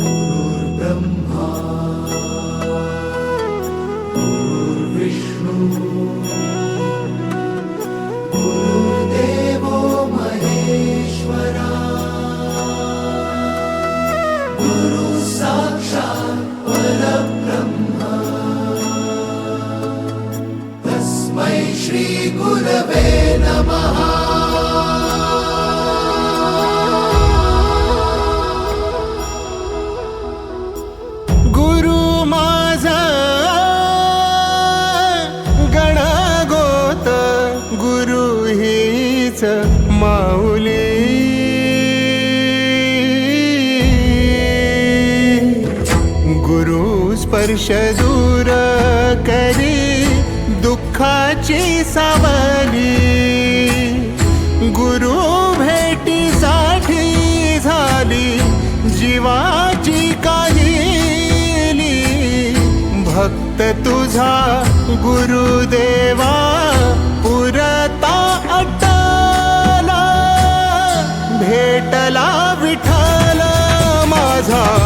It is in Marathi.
गुरुर्ब्रह्मा गुरुर्विष्णू गुरुर्देवो महेश्वरा गुरु साक्षात् परब्रह्म। तस्मै श्रीगुरवे माझा गणागोत गुरु हीच माऊली. गुरु स्पर्श दूर करी दुःखाची सावली. गुरु भेटीसाठी झाली जीवा चित्त तुझा गुरुदेवा पुरता अटला भेटला विठाला माझा.